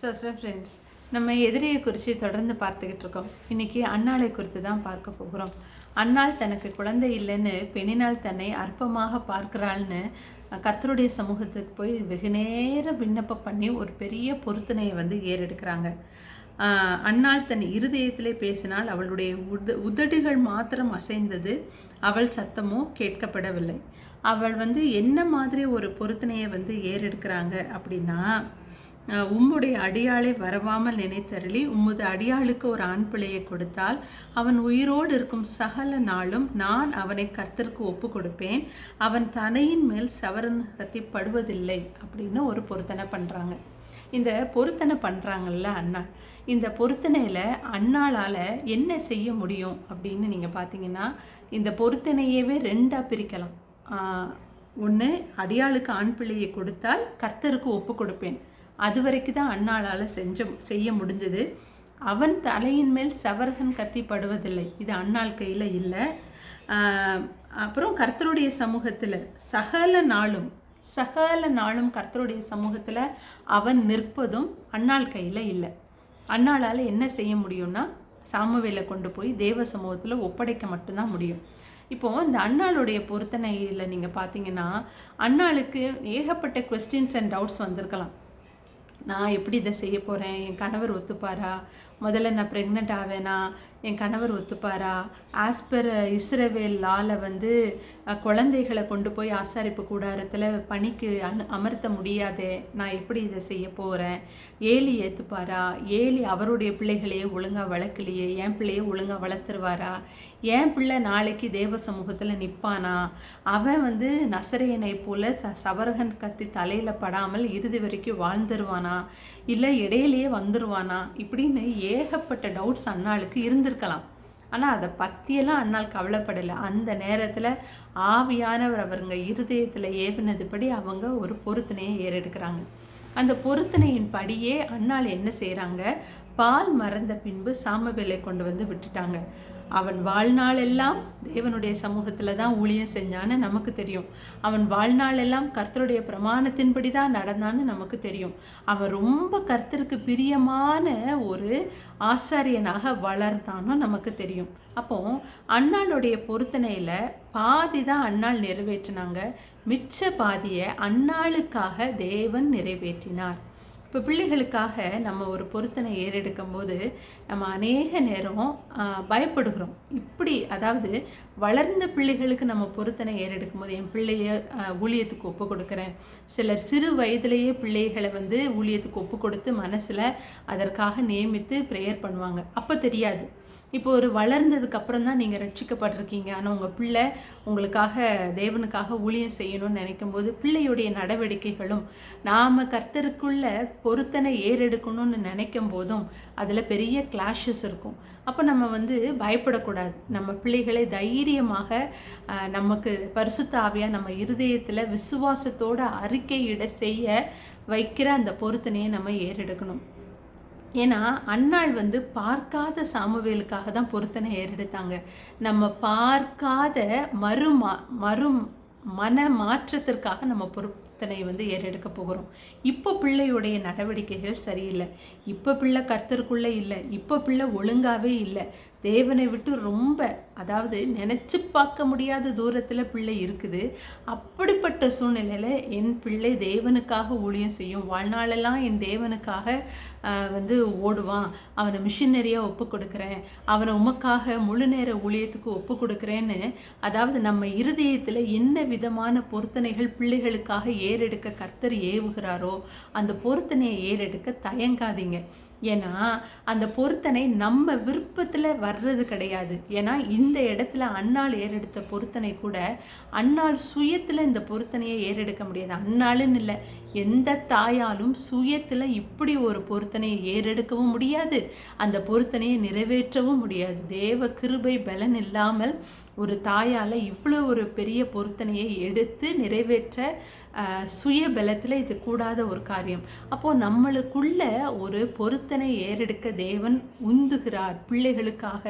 So so friends நம்ம எதிரியை குறித்து தொடர்ந்து பார்த்துக்கிட்டு இருக்கோம். இன்றைக்கி அன்னாளை குறித்து தான் பார்க்க போகிறோம். அன்னாள் தனக்கு குழந்தை இல்லைன்னு பெண்ணினால் தன்னை அற்பமாக பார்க்குறாள்னு கர்த்தருடைய சமூகத்துக்கு போய் வெகு நேரம் விண்ணப்பம் பண்ணி ஒரு பெரிய பொருத்தனையை வந்து ஏறெடுக்கிறாங்க. அன்னாள் தன் இருதயத்திலே பேசினால் அவளுடைய உத உதடுகள் மாத்திரம் அசைந்தது அவள் சத்தமும் கேட்கப்படவில்லை. அவள் வந்து என்ன மாதிரி ஒரு பொருத்தனையை வந்து ஏறெடுக்கிறாங்க அப்படின்னா உம்முடைய அடியாளை வரவாமல் நினைத்தருளி உம்முது அடியாளுக்கு ஒரு ஆண் பிள்ளையை கொடுத்தால் அவன் உயிரோடு இருக்கும் சகல நாளும் நான் அவனை கர்த்தருக்கு ஒப்பு கொடுப்பேன் அவன் தனையின் மேல் சவரன் கத்தி படுவதில்லை அப்படின்னு ஒரு பொருத்தனை பண்ணுறாங்க இந்த பொருத்தனை பண்ணுறாங்கல்ல அண்ணா. இந்த பொருத்தனையில் அண்ணாளால் என்ன செய்ய முடியும் அப்படின்னு நீங்கள் பார்த்தீங்கன்னா இந்த பொருத்தனையவே ரெண்டாக பிரிக்கலாம். ஒன்று அடியாளுக்கு ஆண் பிள்ளையை கொடுத்தால் கர்த்தருக்கு ஒப்பு கொடுப்பேன் அது வரைக்கும் தான் அண்ணாளால் செஞ்ச செய்ய முடிஞ்சது. அவன் தலையின் மேல் சவரகன் கத்தி படுவதில்லை இது அண்ணாள் கையில் இல்லை. அப்புறம் கர்த்தருடைய சமூகத்தில் சகல நாளும் சகல நாளும் கர்த்தருடைய சமூகத்தில் அவன் நிற்பதும் அண்ணாள் கையில் இல்லை. அண்ணாளால் என்ன செய்ய முடியும்னா சாமுவேலை கொண்டு போய் தேவ சமூகத்தில் ஒப்படைக்க மட்டும்தான் முடியும். இப்போது இந்த அண்ணாளுடைய பொருத்தனையில் நீங்கள் பார்த்தீங்கன்னா அண்ணாளுக்கு ஏகப்பட்ட கொஸ்டின்ஸ் அண்ட் டவுட்ஸ் வந்திருக்கலாம். நான் எப்படி இதை செய்ய போகிறேன் என் கணவர் ஒத்துப்பாரா? முதல்ல நான் ப்ரெக்னென்ட் ஆவேனா? என் கணவர் ஒத்துப்பாரா? ஆஸ் பர் இஸ்ரவேல் லால வந்து குழந்தைகளை கொண்டு போய் ஆசாரிப்பு கூடாரத்தில் பணிக்கு அனு அமர்த்த முடியாதே. நான் எப்படி இதை செய்ய போகிறேன் ஏலி ஏற்றுப்பாரா ஏலி அவருடைய பிள்ளைகளையே ஒழுங்காக வளர்க்கலையே. என் பிள்ளையை ஒழுங்காக வளர்த்துருவாரா? என் பிள்ளை நாளைக்கு தேவ சமூகத்தில் நிற்பானா அவன் வந்து நசரையனை போல த சவரகன் கத்தி தலையில் படாமல் இறுதி வரைக்கும் வாழ்ந்துருவானா? இல்லை இடையிலேயே வந்துருவானா? இப்படின்னு ஏ ஏகப்பட்ட டவுட்ஸ் அண்ணாளுக்கு இருந்திருக்கலாம். ஆனால் அதை பற்றியெல்லாம் அண்ணாள் கவலைப்படலை. அந்த நேரத்தில் ஆவியானவர் அவருங்க இருதயத்தில் ஏவினதுபடி அவங்க ஒரு பொருத்தனையை ஏறெடுக்கிறாங்க. அந்த பொருத்தனையின் படியே அண்ணாள் என்ன செய்கிறாங்க பால் மறந்த பின்பு சாமவேலை கொண்டு வந்து விட்டுட்டாங்க. அவன் வாழ்நாளெல்லாம் தேவனுடைய சமூகத்தில் தான் ஊழியம் செஞ்சான்னு நமக்கு தெரியும். அவன் வாழ்நாளெல்லாம் கர்த்தருடைய பிரமாணத்தின்படி தான் நடந்தான்னு நமக்கு தெரியும். அவன் ரொம்ப கர்த்தருக்கு பிரியமான ஒரு ஆசாரியனாக வளர்ந்தான்னு நமக்கு தெரியும். அப்போ அண்ணாளுடைய பொருத்தனையில் பாதி தான் அண்ணாள் நிறைவேற்றினாங்க. மிச்ச பாதியை அண்ணாளுக்காக தேவன் நிறைவேற்றினார். இப்போ பிள்ளைகளுக்காக நம்ம ஒரு பொருத்தனை ஏறெடுக்கும் போது நம்ம அநேக நேரம் பயப்படுகிறோம். இப்படி அதாவது வளர்ந்த பிள்ளைகளுக்கு நம்ம பொருத்தனை ஏறெடுக்கும் போது என் பிள்ளைய ஊழியத்துக்கு ஒப்பு கொடுக்குறேன். சிலர் சிறு வயதிலேயே பிள்ளைகளை வந்து ஊழியத்துக்கு ஒப்பு கொடுத்து மனசில் அதற்காக நியமித்து ப்ரேயர் பண்ணுவாங்க. அப்போ தெரியாது. இப்போ ஒரு வளர்ந்ததுக்கு அப்புறம் தான் நீங்கள் ரட்சிக்கப்பட்டிருக்கீங்க. ஆனால் உங்கள் பிள்ளை உங்களுக்காக தேவனுக்காக ஊழியம் செய்யணும்னு நினைக்கும் போது பிள்ளையுடைய நடவடிக்கைகளும் நாம் கர்த்தருக்குள்ள பொருத்தனை ஏறெடுக்கணும்னு நினைக்கும் போதும் அதில் பெரிய கிளாஷஸ் இருக்கும். அப்போ நம்ம வந்து பயப்படக்கூடாது. நம்ம பிள்ளைகளை தைரியமாக நமக்கு பரிசுத்த ஆவியாக நம்ம இருதயத்தில் விசுவாசத்தோட அறிக்கையிட செய்ய வைக்கிற அந்த பொருத்தனையை நம்ம ஏறெடுக்கணும். ஏன்னா அன்னாள் வந்து பார்க்காத சாமுவேலுக்காக தான் பொருத்தனை ஏறெடுத்தாங்க. நம்ம பார்க்காத மறுமா மறு மன மாற்றத்திற்காக நம்ம கர்த்தனை வந்து ஏறெடுக்க போகிறோம். இப்போ பிள்ளையுடைய நடவடிக்கைகள் சரியில்லை. இப்போ பிள்ளை கர்த்தருக்குள்ளே இல்லை. இப்போ பிள்ளை ஒழுங்காவே இல்லை. தேவனை விட்டு ரொம்ப அதாவது நினச்சி பார்க்க முடியாத தூரத்தில் பிள்ளை இருக்குது. அப்படிப்பட்ட சூழ்நிலையில் என் பிள்ளை தேவனுக்காக ஊழியம் செய்யும். வாழ்நாளெல்லாம் என் தேவனுக்காக வந்து ஓடுவான். அவனை மிஷினரியாக ஒப்பு கொடுக்குறேன். அவனை உமக்காக முழு நேர ஊழியத்துக்கு ஒப்பு கொடுக்குறேன்னு அதாவது நம்ம இருதயத்தில் என்ன விதமான பொருத்தனைகள் பிள்ளைகளுக்காக ஏறெடுக்க கர்த்தர் ஏவுகிறாரோ அந்த பொருத்தனையை ஏறெடுக்க தயங்காதீங்க. ஏன்னா அந்த பொருத்தனை நம்ம விருப்பத்தில் வர்றது கிடையாது. ஏன்னா இந்த இடத்துல அன்னாள் ஏறெடுத்த பொருத்தனை கூட அன்னாள் சுயத்தில் இந்த பொருத்தனையை ஏறெடுக்க முடியாது. அன்னாளுன்னு இல்லை எந்த தாயாலும் சுயத்தில் இப்படி ஒரு பொருத்தனையை ஏறெடுக்கவும் முடியாது. அந்த பொருத்தனையை நிறைவேற்றவும் முடியாது. தேவ கிருபை பலன் இல்லாமல் ஒரு தாயால் இவ்வளோ ஒரு பெரிய பொருத்தனையை எடுத்து நிறைவேற்ற சுய பலத்தில் இது கூடாத ஒரு காரியம். அப்போது நம்மளுக்குள்ள ஒரு பொருத்தனை ஏறெடுக்க தேவன் உந்துகிறார். பிள்ளைகளுக்காக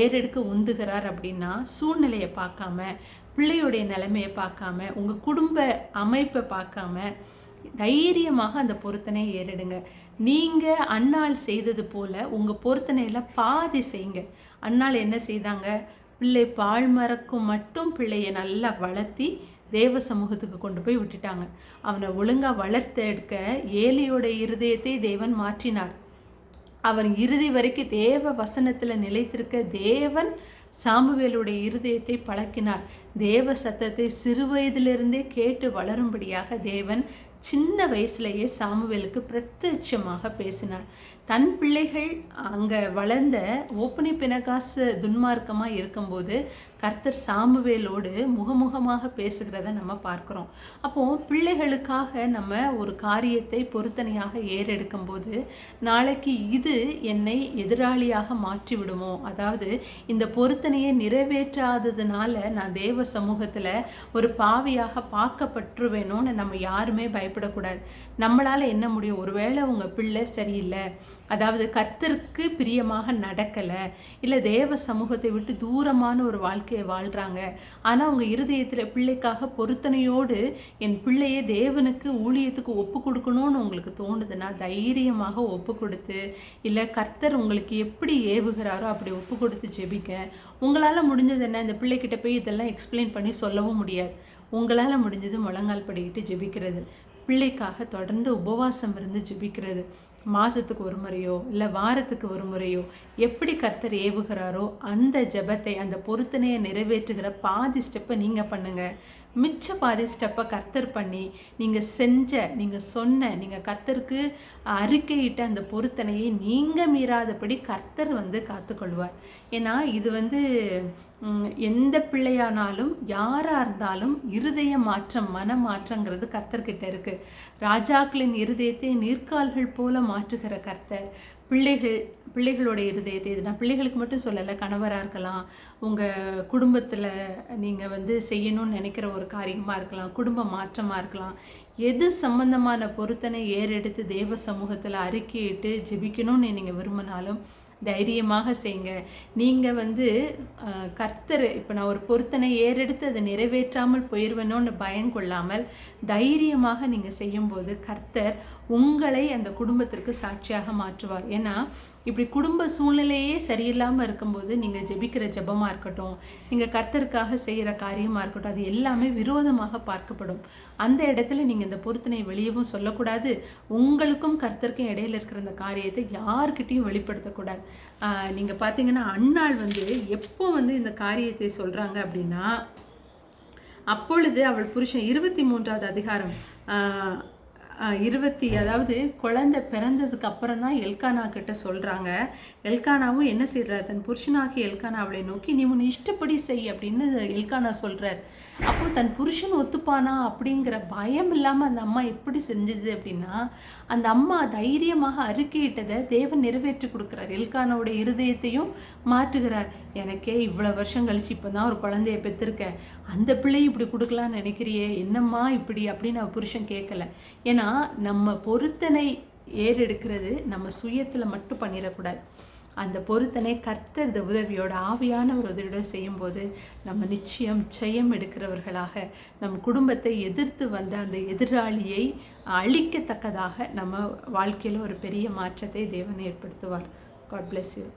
ஏறெடுக்க உந்துகிறார் அப்படின்னா சூழ்நிலையை பார்க்காம பிள்ளையுடைய நிலைமையை பார்க்காம உங்கள் குடும்ப அமைப்பை பார்க்காம தைரியமாக அந்த பொருத்தனை ஏறிடுங்க. நீங்கள் அன்னாள் செய்தது போல் உங்கள் பொருத்தனையில் பாதி செய்யுங்க. அன்னாள் என்ன செய்தாங்க? பிள்ளை பால் மறக்கும் மட்டும் பிள்ளையை நல்லா வளர்த்தி தேவ சமூகத்துக்கு கொண்டு போய் விட்டுட்டாங்க. அவனை ஒழுங்காக வளர்த்த எடுக்க ஏலியோட இருதயத்தை தேவன் மாற்றினார். அவன் இறுதி வரைக்கும் தேவ வசனத்தில் நிலைத்திருக்க தேவன் சாமுவேலுடைய இருதயத்தை பழக்கினார். தேவ சத்தத்தை சிறு வயதிலிருந்தே கேட்டு வளரும்படியாக தேவன் சின்ன வயசுலேயே சாமுவேலுக்கு பிரத்யட்சமாக பேசினார். தன் பிள்ளைகள் அங்கே வளர்ந்த ஓப்பனி பினகாசு துன்மார்க்கமாக இருக்கும்போது கர்த்தர் சாமுவேலோடு முகமுகமாக பேசுகிறத நம்ம பார்க்குறோம். அப்போது பிள்ளைகளுக்காக நம்ம ஒரு காரியத்தை பொருத்தனையாக ஏறெடுக்கும் போது நாளைக்கு இது என்னை எதிராளியாக மாற்றி விடுமோ அதாவது இந்த பொருத்தனையை நிறைவேற்றாததுனால நான் தேவ சமூகத்தில் ஒரு பாவியாக பார்க்கப்பட்டுருவேணும்னு நம்ம யாருமே பயப்படக்கூடாது. நம்மளால் என்ன முடியும்? ஒருவேளை உங்கள் பிள்ளை சரியில்லை. அதாவது கர்த்தருக்கு பிரியமாக நடக்கலை. இல்லை தேவ சமூகத்தை விட்டு தூரமான ஒரு வாழ்க்கையை வாழ்கிறாங்க ஆனால் அவங்க இருதயத்தில் பிள்ளைக்காக பொருத்தனையோடு என் பிள்ளையை தேவனுக்கு ஊழியத்துக்கு ஒப்பு கொடுக்கணும்னு உங்களுக்கு தோணுதுன்னா தைரியமாக ஒப்பு கொடுத்து இல்லை கர்த்தர் உங்களுக்கு எப்படி ஏவுகிறாரோ அப்படி ஒப்பு கொடுத்து ஜெபிக்க உங்களால் முடிஞ்சது என்ன? இந்த பிள்ளைக்கிட்ட போய் இதெல்லாம் எக்ஸ்பிளைன் பண்ணி சொல்லவும் முடியாது. உங்களால் முடிஞ்சது முழங்கால் படிக்கிட்டு ஜெபிக்கிறது. பிள்ளைக்காக தொடர்ந்து உபவாசம் இருந்து ஜெபிக்கிறது. மாதத்துக்கு ஒரு முறையோ இல்லை வாரத்துக்கு ஒரு முறையோ எப்படி கர்த்தர் ஏவுகிறாரோ அந்த ஜபத்தை அந்த பொருத்தனையை நிறைவேற்றுகிற பாதி ஸ்டெப்பை நீங்கள் பண்ணுங்கள் மிச்ச பாதி ஸ்டெப்பை கர்த்தர் பண்ணி நீங்கள் செஞ்ச நீங்கள் சொன்ன நீங்கள் கர்த்தருக்கு அறிக்கையிட்ட அந்த பொருத்தனையை நீங்கள் மீறாதபடி கர்த்தர் வந்து காத்துக்கொள்வார். ஏன்னா இது வந்து எந்த பிள்ளையானாலும் யாராக இருந்தாலும் இருதய மாற்றம் மன மாற்றங்கிறது கர்த்தர்கிட்ட இருக்குது ராஜாக்களின் இருதயத்தை நீர்க்கால்கள் போல மாற்றுகிற கர்த்தர் பிள்ளைகள் பிள்ளைகளோட இருதயத்தை இது நான் பிள்ளைகளுக்கு மட்டும் சொல்லலை கணவராக இருக்கலாம் உங்கள் குடும்பத்தில் நீங்கள் வந்து செய்யணும்னு நினைக்கிற ஒரு காரியமாக இருக்கலாம் குடும்ப மாற்றமாக இருக்கலாம் எது சம்பந்தமான பொருத்தனை ஏறெடுத்து தேவ சமூகத்தில் அறிக்கையிட்டு ஜெபிக்கணும்னு நீங்கள் விரும்பினாலும் தைரியமாக செய்யுங்க. நீங்கள் வந்து கர்த்தர் இப்போ நான் ஒரு பொருத்தனை ஏறெடுத்து அதை நிறைவேற்றாமல் போயிடுவேணும்னு பயம் கொள்ளாமல் தைரியமாக நீங்கள் செய்யும்போது கர்த்தர் உங்களை அந்த குடும்பத்திற்கு சாட்சியாக மாற்றுவார். ஏன்னா இப்படி குடும்ப சூழ்நிலையே சரியில்லாமல் இருக்கும்போது நீங்கள் ஜெபிக்கிற ஜெபமாக இருக்கட்டும் நீங்கள் கர்த்தருக்காக செய்கிற காரியமாக இருக்கட்டும் அது எல்லாமே விரோதமாக பார்க்கப்படும். அந்த இடத்துல நீங்கள் இந்த பொருத்தனை வெளியவும் சொல்லக்கூடாது. உங்களுக்கும் கர்த்தருக்கும் இடையில இருக்கிற அந்த காரியத்தை யார்கிட்டையும் வெளிப்படுத்தக்கூடாது. நீங்கள் பார்த்தீங்கன்னா அண்ணாள் வந்து எப்போ வந்து இந்த காரியத்தை சொல்கிறாங்க அப்படின்னா அப்பொழுது அவள் புருஷன் இருபத்தி மூன்றாவது அதிகாரம் இருபத்தி அதாவது குழந்தை பிறந்ததுக்கு அப்புறம் தான் எல்கானா கிட்ட சொல்கிறாங்க எல்கானாவும் என்ன செய்கிறார் தன் புருஷனாகி எல்கானா அவளை நோக்கி நீ உன் இஷ்டப்படி செய் அப்படின்னு எல்கானா சொல்கிறார் அப்போ தன் புருஷன் ஒத்துப்பானா அப்படிங்கிற பயம் இல்லாமல் அந்த அம்மா எப்படி செஞ்சது அப்படின்னா அந்த அம்மா தைரியமாக அறிக்கையிட்டதை தேவன் நிறைவேற்றி கொடுக்குறார். எல்கானாவுடைய இருதயத்தையும் மாற்றுகிறார். எனக்கே இவ்வளோ வருஷம் கழிச்சு இப்போ தான் ஒரு குழந்தைய பெற்றிருக்கேன். அந்த பிள்ளையும் இப்படி கொடுக்கலான்னு நினைக்கிறியே? என்னம்மா இப்படி? அப்படின்னு அவள் புருஷன் கேட்கல. ஏன்னா ஏன்னா நம்ம பொருத்தனை ஏறெடுக்கிறது நம்ம சுயத்தில் மட்டும் பண்ணிடக்கூடாது. அந்த பொருத்தனை கர்த்தர் உதவியோட ஆவியான ஒரு உதவியோட செய்யும்போது நம்ம நிச்சயம் ஜெயம் எடுக்கிறவர்களாக நம் குடும்பத்தை எதிர்த்து வந்த அந்த எதிராளியை அழிக்கத்தக்கதாக நம்ம வாழ்க்கையில் ஒரு பெரிய மாற்றத்தை தேவன் ஏற்படுத்துவார். God bless you